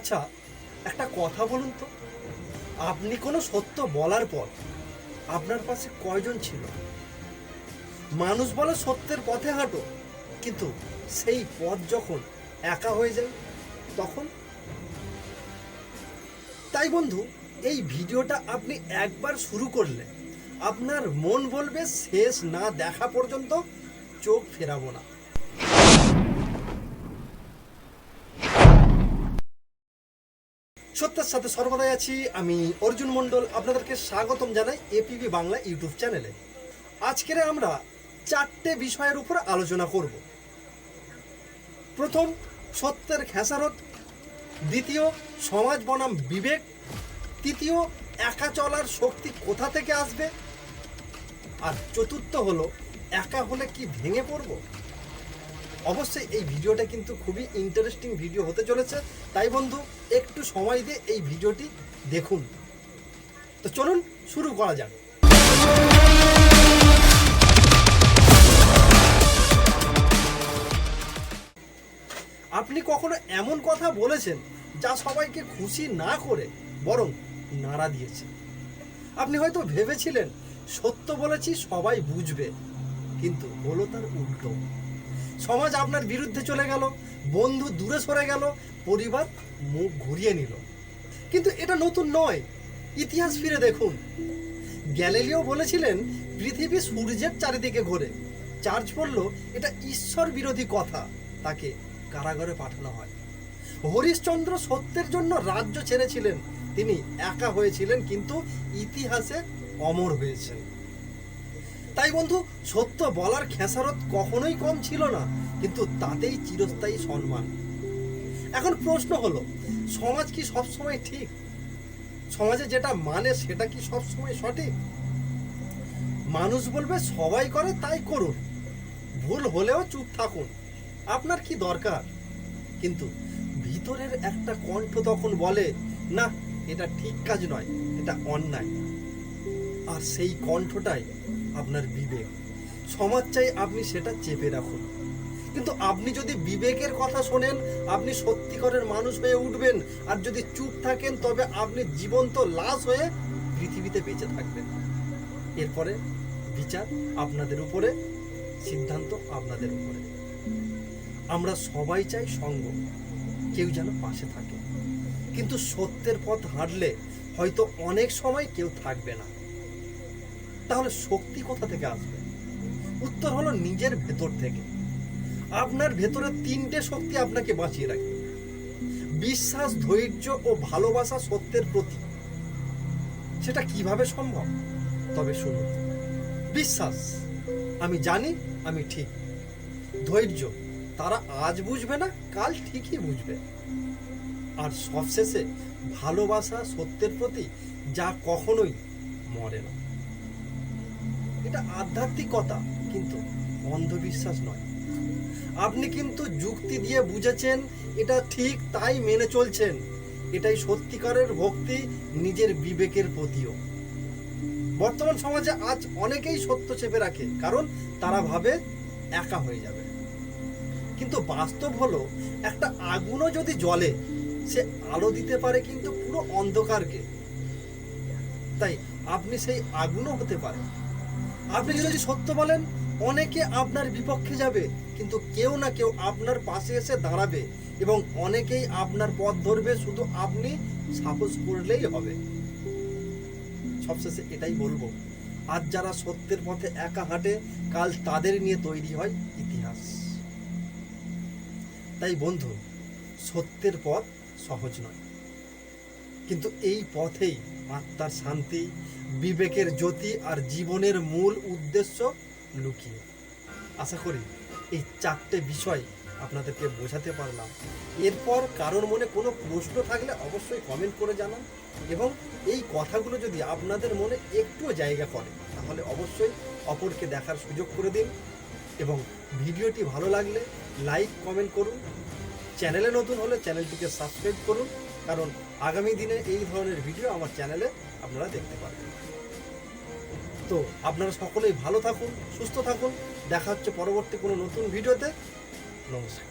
আচ্ছা একটা কথা বলুন তো। আপনি কোনো সত্য বলার পর আপনার পাশে কয়জন ছিল? মানুষ বলে সত্যের পথে হাঁটো, কিন্তু সেই পথ যখন একা হয়ে যায়, তখন? তাই বন্ধু, এই ভিডিওটা আপনি একবার শুরু করলে আপনার মন বলবে, শেষ না দেখা পর্যন্ত চোখ ফেরাবো না। সত্যের সাথে সর্বদাই আছি। আমি অর্জুন মণ্ডল, আপনাদেরকে স্বাগতম জানাই এপিবি বাংলা ইউটিউব চ্যানেলে। আজকের আমরা চারটে বিষয়ের উপর আলোচনা করব। প্রথম, সত্যের খেসারত। দ্বিতীয়, সমাজ বনাম বিবেক। তৃতীয়, একা চলার শক্তি কোথা থেকে আসবে? আর চতুর্থ হলো, একা হলে কি ভেঙে পড়ব? অবশ্যই এই ভিডিওটা কিন্তু খুবই ইন্টারেস্টিং ভিডিও হতে চলেছে। তাই বন্ধু, একটু সময় দিয়ে এই ভিডিওটি দেখুন। তো চলুন শুরু করা যাক। আপনি কখনো এমন কথা বলেছেন যা সবাইকে খুশি না করে বরং নাড়া দিয়েছে? আপনি হয়তো ভেবেছিলেন, সত্য বলেছি সবাই বুঝবে, কিন্তু হলো তার উল্টো। সমাজ আপনার বিরুদ্ধে চলে গেল, বন্ধু দূরে সরে গেল, পরিবার মুখ ঘুরিয়ে নিল। কিন্তু এটা নতুন নয়, ইতিহাস ফিরে দেখুন। গ্যালিলিও বলেছিলেন, পৃথিবী সূর্যের চারিদিকে ঘোরে। চার্জ পড়ল, এটা ঈশ্বর বিরোধী কথা, তাকে কারাগারে পাঠানো হয়। হরিশ্চন্দ্র সত্যের জন্য রাজ্য ছেড়েছিলেন। তিনি একা হয়েছিলেন, কিন্তু ইতিহাসে অমর হয়েছেন। তাই বন্ধু, সত্য বলার খেসারত কখনোই কম ছিল না, কিন্তু তাতেই চিরস্থায়ী সম্মান। এখন প্রশ্ন হলো, সমাজ কি সবসময় ঠিক? সমাজে যেটা মানে সেটা কি সবসময় সঠিক? মানুষ বলবে, সবাই করে তাই করুন। ভুল হলেও চুপ থাকুন। আপনার কি দরকার? কিন্তু ভিতরের একটা কণ্ঠ তখন বলে, না, এটা ঠিক কাজ নয়, এটা অন্যায়। আর সেই কণ্ঠটাই আপনার বিবেক। সমাজ চাই আপনি সেটা চেপে রাখুন। কিন্তু আপনি যদি বিবেকের কথা শোনেন, আপনি সত্যিকারের মানুষ হয়ে উঠবেন, আর যদি চুপ থাকেন, তবে আপনি জীবন্ত লাশ হয়ে পৃথিবীতে বেঁচে থাকবেন। এরপরে বিচার আপনাদের উপরে, সিদ্ধান্ত আপনাদের উপরে। আমরা সবাই চাই সঙ্গ, কেউ যেন পাশে থাকে। কিন্তু সত্যের পথ হাঁটলে হয়তো অনেক সময় কেউ থাকবে না। তাহলে শক্তি কোথা থেকে আসবে? উত্তর হলো নিজের ভেতর থেকে। আপনার ভেতরে তিনটে শক্তি আপনাকে বাঁচিয়ে রাখবে। বিশ্বাস, ধৈর্য ও ভালোবাসা সত্যের প্রতি সেটা কীভাবে সম্ভব? তবে শুনুন। বিশ্বাস, আমি জানি, আমি ঠিক। ধৈর্য, তারা আজ বুঝবে না, কাল ঠিকই বুঝবে। আর সবশেষে ভালোবাসা সত্যের প্রতি যা কখনোই মরে না। এটা আধ্যাত্মিকতা, কিন্তু অন্ধবিশ্বাস নয়। আপনি কিন্তু যুক্তি দিয়ে বুঝেছেন, এটা ঠিক তাই মেনে চলছেন। এটাই সত্যিকারের ভক্তি, নিজের বিবেকের প্রতিও। বর্তমান সমাজে আজ অনেকেই সত্য চেপে রাখে, কারণ তারা ভাবে একা হয়ে যাবে। কিন্তু বাস্তব হলো, একটা আগুনও যদি জ্বলে, সে আলো দিতে পারে কিন্তু পুরো অন্ধকারকে। তাই আপনি সেই আগুনও হতে পারেন। আপনি যদি সত্য বলেন, অনেকে আপনার বিপক্ষে যাবে, কিন্তু কেউ না কেউ আপনার পাশে এসে দাঁড়াবে এবং অনেকেই আপনার পথ ধরবে, শুধু আপনি সাহস করলেই হবে। সবশেষে এটাই বলব, আজ যারা সত্যের পথে একা হাঁটে, কাল তাদের নিয়ে তৈরি হয় ইতিহাস। তাই বন্ধু, সত্যের পথ সহজ নয়। কিন্তু এই পথেই আত্মার শান্তি, বিবেকের জ্যোতি আর জীবনের মূল উদ্দেশ্য লুকিয়ে। আশা করি এই চারটে বিষয় আপনাদেরকে বোঝাতে পারলাম। এরপর কারোর মনে কোনো প্রশ্ন থাকলে অবশ্যই কমেন্ট করে জানান এবং এই কথাগুলো যদি আপনাদের মনে একটুও জায়গা করে, তাহলে অবশ্যই অপরকে দেখার সুযোগ করে দিন এবং ভিডিওটি ভালো লাগলে লাইক কমেন্ট করুন। চ্যানেলে নতুন হলে চ্যানেলটিকে সাবস্ক্রাইব করুন, কারণ আগামী দিনে এই ধরনের ভিডিও আমার চ্যানেলে আপনারা দেখতে পারবেন। তো আপনারা সকলেই ভালো থাকুন, সুস্থ থাকুন। দেখা হচ্ছে পরবর্তী কোনো নতুন ভিডিওতে। নমস্কার।